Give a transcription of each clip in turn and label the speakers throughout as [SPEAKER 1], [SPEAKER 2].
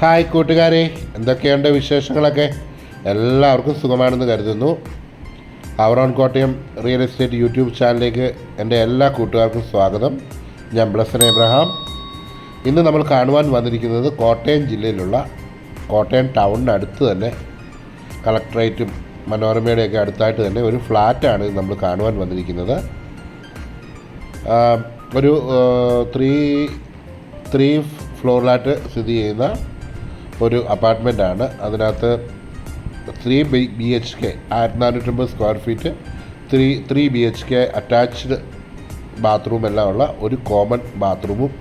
[SPEAKER 1] Hi കൂട്ടുകാരെ എന്തൊക്കെയുണ്ട് വിശേഷങ്ങളൊക്കെ? എല്ലാവർക്കും സുഖമാണെന്ന് കരുതുന്നു. Our own Kottayam real estate YouTube ചാനലിലേക്ക് എന്റെ എല്ലാ കൂട്ടുകാർക്കും സ്വാഗതം. ഞാൻ ബ്ലസൻ എബ്രഹാം. ഇന്ന് നമ്മൾ കാണുവാൻ വന്നിരിക്കുന്നത് കോട്ടയം ജില്ലയിലുള്ള കോട്ടയം ടൗണിനടുത്ത് തന്നെ കളക്ട്രേറ്റും മനോരമയുടെയൊക്കെ അടുത്തായിട്ട് തന്നെ ഒരു ഫ്ലാറ്റാണ് നമ്മൾ കാണുവാൻ വന്നിരിക്കുന്നത്. ഒരു ത്രീ ത്രീ ഫ്ലോറിലായിട്ട് സ്ഥിതി ചെയ്യുന്ന ഒരു അപ്പാർട്ട്മെന്റാണ് അതിനകത്ത് three B B H K ആയിരത്തി നാനൂറ്റമ്പത് square feet three three B H K attached bathroom എല്ലാം ഉള്ള ഒരു കോമൺ ബാത്റൂമും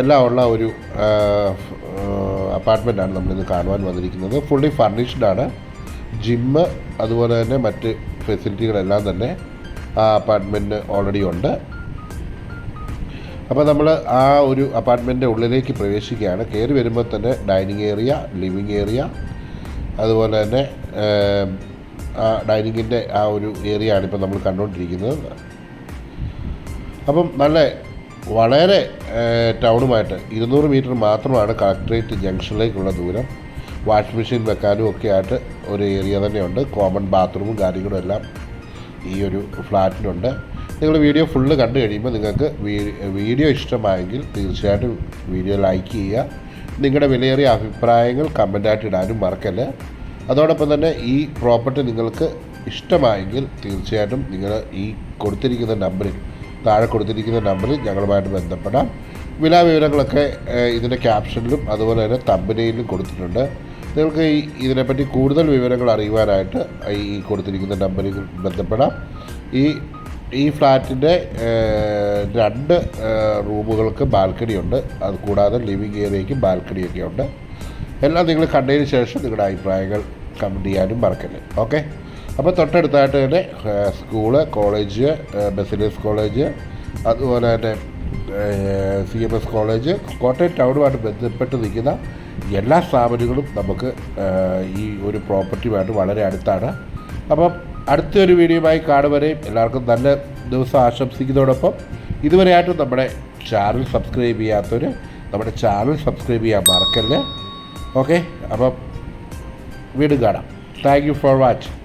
[SPEAKER 1] എല്ലാം ഉള്ള ഒരു അപ്പാർട്ട്മെന്റാണ് നമ്മളിന്ന് കാണുവാൻ വന്നിരിക്കുന്നത്. ഫുള്ളി ഫർണിഷ്ഡ് ആണ്. ജിമ്മ് അതുപോലെ തന്നെ മറ്റ് ഫെസിലിറ്റികളെല്ലാം തന്നെ ആ അപ്പാർട്ട്മെന്റ് ഓൾറെഡി ഉണ്ട്. അപ്പോൾ നമ്മൾ ആ ഒരു അപ്പാർട്ട്മെന്റിന്റെ ഉള്ളിലേക്ക് പ്രവേശിക്കുകയാണ്. കയറി വരുമ്പോൾ തന്നെ ഡൈനിങ് ഏരിയ ലിവിങ് ഏരിയ അതുപോലെ തന്നെ ആ ഡൈനിങ്ങിന്റെ ആ ഒരു ഏരിയ ആണ് ഇപ്പോൾ നമ്മൾ കണ്ടുകൊണ്ടിരിക്കുന്നത് അപ്പം നല്ല വളരെ ടൗണുമായിട്ട് ഇരുന്നൂറ് മീറ്റർ മാത്രമാണ് കളക്ട്രേറ്റ് ജംഗ്ഷനിലേക്കുള്ള ദൂരം. വാഷിംഗ് മെഷീൻ വെക്കാനും ഒക്കെ ആയിട്ട് ഒരു ഏരിയ തന്നെയുണ്ട്. കോമൺ ബാത്റൂമും കാര്യങ്ങളും എല്ലാം ഈ ഒരു ഫ്ലാറ്റിനുണ്ട് നിങ്ങൾ വീഡിയോ ഫുള്ള് കണ്ടു കഴിയുമ്പോൾ നിങ്ങൾക്ക് വീഡിയോ ഇഷ്ടമായെങ്കിൽ തീർച്ചയായിട്ടും വീഡിയോ ലൈക്ക് ചെയ്യുക. നിങ്ങളുടെ വിലയേറിയ അഭിപ്രായങ്ങൾ കമന്റായിട്ട് ഇടാനും മറക്കല്ല. അതോടൊപ്പം തന്നെ ഈ പ്രോപ്പർട്ടി നിങ്ങൾക്ക് ഇഷ്ടമായെങ്കിൽ തീർച്ചയായിട്ടും നിങ്ങൾ ഈ കൊടുത്തിരിക്കുന്ന നമ്പറിൽ താഴെ കൊടുത്തിരിക്കുന്ന നമ്പറിൽ ഞങ്ങളുമായിട്ട് ബന്ധപ്പെടാം. വിലാ വിവരങ്ങളൊക്കെ ഇതിന്റെ ക്യാപ്ഷനിലും അതുപോലെ തന്നെ തമ്പനയിലും കൊടുത്തിട്ടുണ്ട്. നിങ്ങൾക്ക് ഈ ഇതിനെപ്പറ്റി കൂടുതൽ വിവരങ്ങൾ അറിയുവാനായിട്ട് ഈ കൊടുത്തിരിക്കുന്ന നമ്പറിൽ ബന്ധപ്പെടാം. ഈ ഈ ഫ്ലാറ്റിന്റെ രണ്ട് റൂമുകൾക്ക് ബാൽക്കണി ഉണ്ട് അത് കൂടാതെ ലിവിങ് ഏരിയയ്ക്ക് ബാൽക്കണിയൊക്കെ ഉണ്ട് എല്ലാം നിങ്ങൾ കണ്ടതിന് ശേഷം നിങ്ങളുടെ അഭിപ്രായങ്ങൾ കമന്റ് ചെയ്യാനും മറക്കല്ലേ ഓക്കെ? അപ്പോൾ തൊട്ടടുത്തായിട്ട് തന്നെ സ്കൂൾ കോളേജ് ബസിലേസ് കോളേജ് അതുപോലെ തന്നെ C M S college Kottayam ടൗണുമായിട്ട് ബന്ധപ്പെട്ട് നിൽക്കുന്ന എല്ലാ സ്ഥാപനങ്ങളും നമുക്ക് ഈ ഒരു പ്രോപ്പർട്ടിയുമായിട്ട് വളരെ അടുത്താണ്. അപ്പം അടുത്തൊരു വീഡിയോയുമായി കാണുവരെയും എല്ലാവർക്കും നല്ല ദിവസം ആശംസിക്കുന്നതോടൊപ്പം ഇതുവരെയായിട്ടും നമ്മുടെ ചാനൽ സബ്സ്ക്രൈബ് ചെയ്യാത്തവർ നമ്മുടെ ചാനൽ സബ്സ്ക്രൈബ് ചെയ്യാൻ മറക്കല്ലേ ഓക്കെ അപ്പം വീണ്ടും കാണാം. Thank you for watching